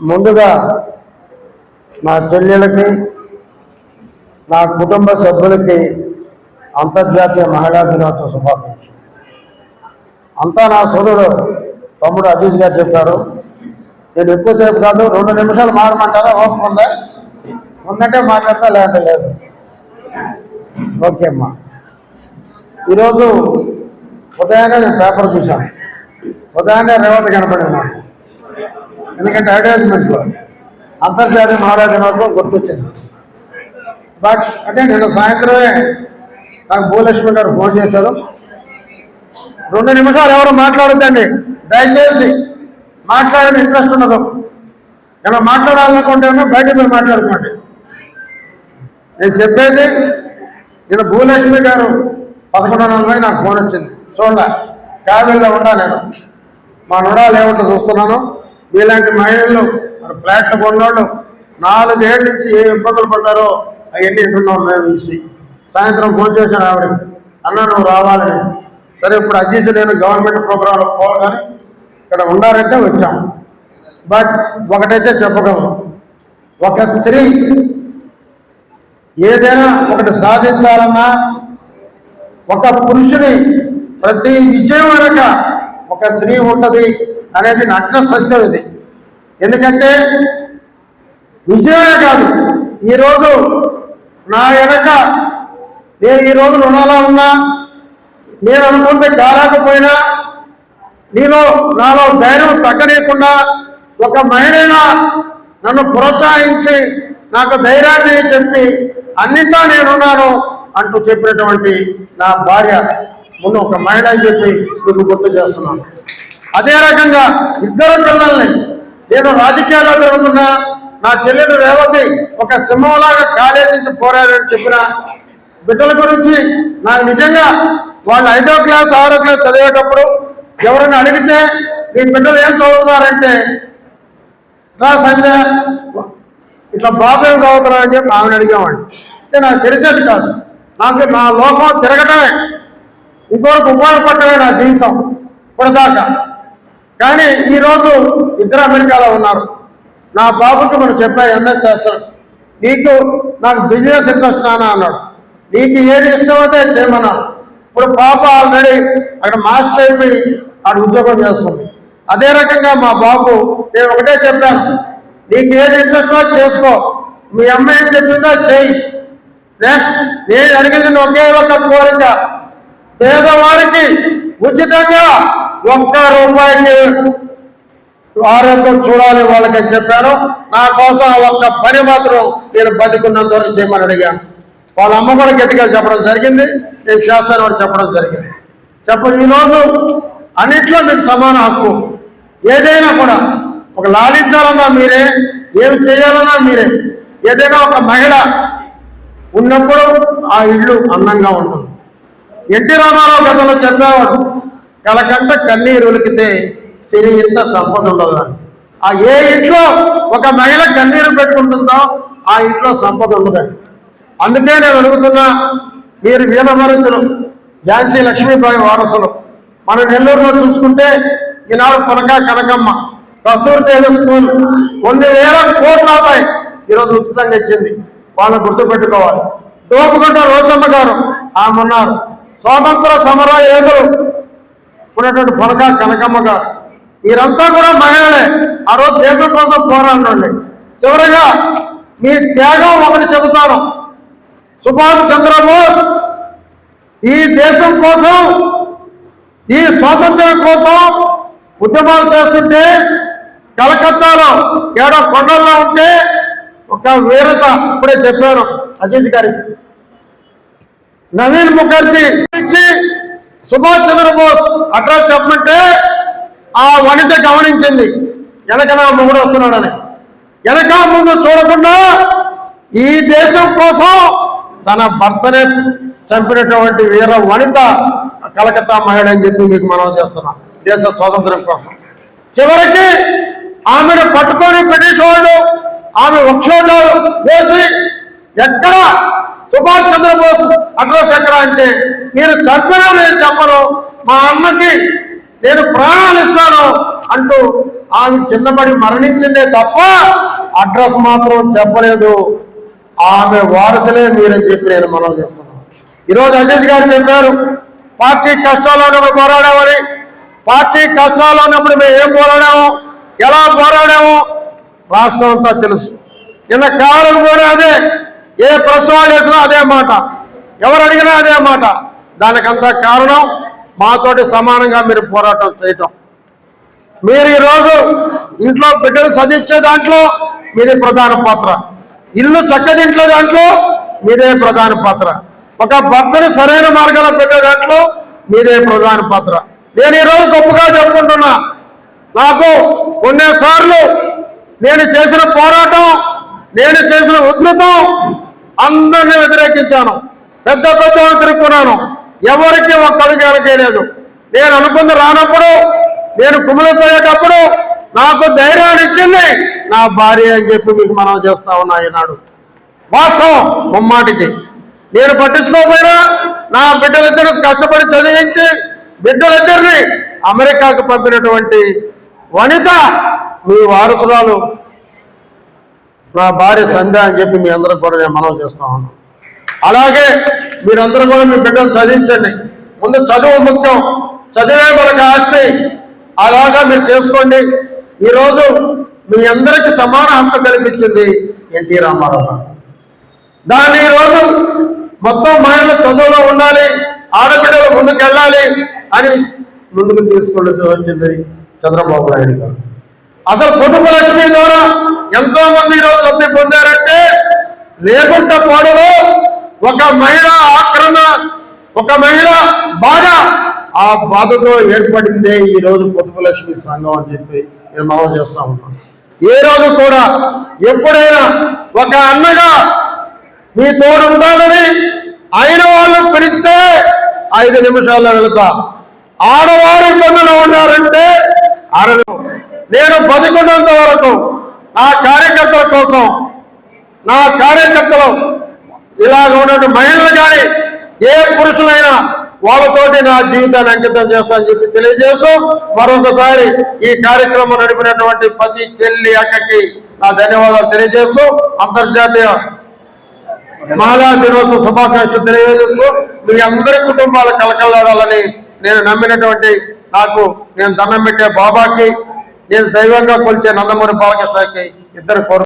ముందుగా నా చెల్లెలకి నా కుటుంబ సభ్యులకి అంతర్జాతీయ మహిళా దినోత్సవ శుభాకాంక్షలు. అంతా నా సోదరుడు తమ్ముడు అజీజ్ గారు చెప్పారు. నేను ఎక్కువసేపు కాదు రెండు నిమిషాలు మారమంటారా ఓపిక ఉందా? ఉందంటే మాట్లాడతా లేదంటే లేదు. ఓకే అమ్మా. ఈరోజు ఉదయాన్నే నేను పేపర్ చూశాను. ఉదయాన్నే రేవతి కనపడింది నాకు. ఎందుకంటే అడ్వర్టైజ్మెంట్లో అంతర్జాతీయ మహారాజు మాత్రం గుర్తొచ్చింది. బట్ అంటే నిన్న సాయంత్రమే నాకు భూలక్ష్మి గారు ఫోన్ చేశారు. రెండు నిమిషాలు ఎవరు మాట్లాడద్దండి. దయచేసి మాట్లాడని ఇంట్రెస్ట్ ఉండదు. ఏమైనా మాట్లాడాలనుకుంటే బయట మీరు మాట్లాడుకోండి. నేను చెప్పేది నేను భూలక్ష్మి గారు పదకొండు నలభై నాకు ఫోన్ వచ్చింది. చూడాల క్యాబిన్లో ఉండా నేను. మా నుడాలు ఏమంటే చూస్తున్నాను. మీలాంటి మహిళలు మరి ఫ్లాట్లు కొన్నోళ్ళు నాలుగేళ్ళ నుంచి ఏ ఇబ్బందులు పడ్డారో అవన్నీ వింటున్నాం మేము ఇచ్చి సాయంత్రం ఫోన్ చేశాను ఆవిడ. అన్న నువ్వు రావాలని సరే ఇప్పుడు అజీజ్ నేను గవర్నమెంట్ ప్రోగ్రాంలో పోవాలని ఇక్కడ ఉండాలంటే వచ్చాం. బట్ ఒకటైతే చెప్పగలను. ఒక స్త్రీ ఏదైనా ఒకటి సాధించాలన్నా ఒక పురుషుని ప్రతి విజయం వెనక ఒక స్త్రీ ఉంటుంది. అనేది నగ్న సత్యం ఇది. ఎందుకంటే విజయమే కాదు ఈరోజు నా వెనక నేను ఈరోజు రుణాలా ఉన్నా నేను అనుకుంటే కాలేకపోయినా నీలో నాలో ధైర్యం తగ్గనీయకుండా ఒక మహిళైనా నన్ను ప్రోత్సహించి నాకు ధైర్యాన్ని చెప్పి అన్నింటా నేనున్నాను అంటూ చెప్పినటువంటి నా భార్య. ముందు ఒక మహిళ అని చెప్పి మీకు గుర్తు చేస్తున్నాను. అదే రకంగా ఇద్దరు పిల్లల్ని నేను రాజకీయాల్లో తిరుగుతున్నా నా చెల్లెలు రేవతి ఒక సింహంలాగా కాలేజీ నుంచి పోరాడని చెప్పిన బిడ్డల గురించి నాకు నిజంగా వాళ్ళు ఐదో క్లాస్ ఆరో క్లాస్ చదివేటప్పుడు ఎవరైనా అడిగితే మీ బిడ్డలు ఏం చదువుతున్నారంటే రా సంజయ్ ఇట్లా బాబు ఏం చదువుతున్నా చెప్పి ఆమెను అడిగామండి అంటే నాకు తెలిసేది కాదు. నాకు నా లోకం తిరగటమే. ఇంకొకరికి ఉపయోగపడటమే నా జీవితం. ఇప్పటిదాకా కానీ ఈరోజు ఇద్దరు అమెరికాలో ఉన్నారు. నా బాబుకి మనం చెప్పా ఎంఎస్ చేస్తాడు నీకు నాకు బిజినెస్ ఇంట్రెస్ట్ నానా అన్నాడు. నీకు ఏది ఇష్టమైతే చేయమన్నాడు. ఇప్పుడు పాప ఆల్రెడీ అక్కడ మాస్టర్ అయిపోయి అక్కడ ఉద్యోగం చేస్తుంది. అదే రకంగా మా బాబు నేను ఒకటే చెప్పాను. నీకు ఏది ఇంట్రెస్టో చేసుకో. మీ అమ్మాయి ఏం చెప్పిందో చేయి నెక్స్ట్ నేను అడిగింది ఒకే ఒక కోరిక. పేదవారికి ఉచితంగా ఒక్క రూపాయికి ఆరోగ్యం చూడాలి వాళ్ళకి చెప్పాను. నా కోసం ఒక్క పని మాత్రం నేను బతికున్నంత వరకు చేయమని అడిగాను. వాళ్ళ అమ్మ కూడా గట్టిగా చెప్పడం జరిగింది. నేను చేస్తాను అని చెప్పడం జరిగింది. చెప్ప ఈరోజు అన్నిట్లో మీకు సమాన హక్కు. ఏదైనా కూడా ఒక లాలించాలన్నా మీరే ఏమి చేయాలన్నా మీరే. ఏదైనా ఒక మహిళ ఉన్నప్పుడు ఆ ఇల్లు అందంగా ఉంటుంది. ఎన్టీ రామారావు గతంలో చెప్పేవాడు కలకంట కన్నీరు ఉలికితే సిరి ఇంత సంపద ఉండదు అని. ఆ ఏ ఇంట్లో ఒక మహిళ కన్నీరు పెట్టుకుంటుందో ఆ ఇంట్లో సంపద ఉండదండి అందుకే నేను అడుగుతున్నా మీరు వీరమరుతులు ఝాన్సీ లక్ష్మీబాయి వారసులు మన నెల్లూరులో చూసుకుంటే ఈనాడు పొనక కనకమ్మ కస్తూరి తేజ స్కూల్ కొన్ని వేల కోట్ల రూపాయి ఈరోజు ఉచితంగా ఇచ్చింది. వాళ్ళు గుర్తుపెట్టుకోవాలి. దోపుకుంట రోజమ్మ గారు ఆమె ఉన్నారు. స్వాతంత్ర సమర ఏదో ఉన్నటువంటి పొలక కనకమ్మ గారు మీరంతా కూడా మహిళలే. ఆ రోజు దేశం కోసం పోరాడండి. చివరిగా మీ త్యాగం ఒకటి చెబుతాను. సుభాష్ చంద్రబోస్ ఈ దేశం కోసం ఈ స్వాతంత్ర్యం కోసం ఉద్యమాలు చేస్తుంటే కలకత్తాలో ఏడో కొండల్లో ఉంటే ఒక వీరత ఇప్పుడే చెప్పాను అజిత్ గారికి. నవీన్ ముఖర్జీ సుభాష్ చంద్రబోస్ అడ్రస్ చెప్పమంటే ఆ వనిత గమనించింది. వెనక నా మొగుడు వస్తున్నాడని. వెనక ముందు చూడకుండా ఈ దేశం కోసం తన భర్తనే చంపినటువంటి వీర వనిత కలకత్తా మహిళ అని చెప్పి మీకు మనం చేస్తున్నాం. దేశ స్వాతంత్రం కోసం. చివరికి ఆమెను పట్టుకొని బ్రిటిష్ వాళ్ళు ఆమె వక్షోజాలు వేసి ఎక్కడ సుభాష్ చంద్రబోస్ అడ్రస్ ఎక్కడ అంటే మీరు చంపినా నేను చెప్పను. మా అమ్మకి నేను ప్రాణాలు ఇస్తాను అంటూ ఆమె చిన్నబడి మరణించిందే తప్ప అడ్రస్ మాత్రం చెప్పలేదు. ఆమె వారసులే మీరని చెప్పి నేను మనం చెప్తున్నాను. ఈరోజు అజిత్ గారు చెప్పారు పార్టీ కష్టాల్లో ఉన్నప్పుడు పోరాడామని. పార్టీ కష్టాల్లో ఉన్నప్పుడు మేము ఏం పోరాడాము ఎలా పోరాడాము రాష్ట్రం అంతా తెలుసు. నిన్న కాలం కూడా అదే ఏ ప్రశ్న వేసినా అదే మాట. ఎవరు అడిగినా అదే మాట. దానికంతా కారణం మాతోటి సమానంగా మీరు పోరాటం చేయటం. మీరు ఈరోజు ఇంట్లో బిడ్డలు చదివించే దాంట్లో మీదే ప్రధాన పాత్ర. ఇల్లు చక్కదింట్లో దాంట్లో మీదే ప్రధాన పాత్ర. ఒక భర్తని సరైన మార్గంలో పెట్టే దాంట్లో మీదే ప్రధాన పాత్ర. నేను ఈరోజు గొప్పగా చెప్పుకుంటున్నా నాకు కొన్నిసార్లు నేను చేసిన పోరాటం నేను చేసిన ఉధృతం అందరినీ వ్యతిరేకించాను. పెద్ద పెద్ద తిరుగుకున్నాను ఎవరికి ఒక అడుగు వెనకేయలేదు నేను అనుకుంది రానప్పుడు నేను కుమిలిపోయేటప్పుడు నాకు ధైర్యాన్ని ఇచ్చింది నా భార్య అని చెప్పి మీకు మనం చేస్తా ఉన్నా ఈనాడు. వాస్తవం ముమ్మాటికి. నేను పట్టించుకోకపోయినా నా బిడ్డలిద్దరు కష్టపడి చదివించి బిడ్డలిద్దరిని అమెరికాకు పంపినటువంటి వనిత మీ వారసురాలు నా భార్య సంధ్య అని చెప్పి మీ అందరికి కూడా నేను చేస్తా ఉన్నాను. అలాగే మీరందరూ కూడా మీ బిడ్డలు చదివించండి. ముందు చదువు ముఖ్యం. చదివే మనకు ఆస్తి. అలాగా మీరు చేసుకోండి. ఈరోజు మీ అందరికి సమాన హక్కు కల్పించింది ఎన్టీ రామారావు దాన్ని ఈరోజు మొత్తం మహిళలు చదువులో ఉండాలి ఆడబిడ్డలు ముందుకెళ్ళాలి అని ముందుకు తీసుకెళ్తూ వచ్చింది చంద్రబాబు నాయుడు గారు. అసలు కుటుంబ లక్ష్మి ద్వారా ఎంతో మంది ఈరోజు లబ్ధి పొందారంటే లేకుంటే పాడులో ఒక మహిళ ఆక్రమణ ఒక మహిళ బాధ. ఆ బాధతో ఏర్పడిందే ఈ రోజు పొదుపు సంఘం అని చెప్పి నేను మనం చేస్తా ఉన్నాను. ఏ రోజు కూడా ఎప్పుడైనా ఒక అన్నగా మీ తోడు ఉండాలని అయిన వాళ్ళు పిలిస్తే ఐదు నిమిషాల్లో వెళుతా. ఆడవారు ఇబ్బందులు ఉన్నారంటే అరను నేను బతుకున్నంత వరకు నా కార్యకర్తల కోసం నా కార్యకర్తలు ఇలాగ ఉన్నటువంటి మహిళలు కానీ ఏ పురుషులైనా వాళ్ళతోటి నా జీవితాన్ని అంకితం చేస్తానని చెప్పి తెలియజేస్తూ మరొకసారి ఈ కార్యక్రమం నడిపినటువంటి ప్రతి చెల్లి అక్కకి నా ధన్యవాదాలు తెలియజేస్తూ అంతర్జాతీయ మహిళా దినోత్సవ శుభాకాంక్షలు తెలియజేస్తూ మీ అందరి కుటుంబాలు కలకలాడాలని నేను నమ్మినటువంటి నాకు నేను దండం పెట్టే బాబాకి నేను దైవంగా కొలిచే నందమూరి బాలకృష్ణకి ఇద్దరు కోరు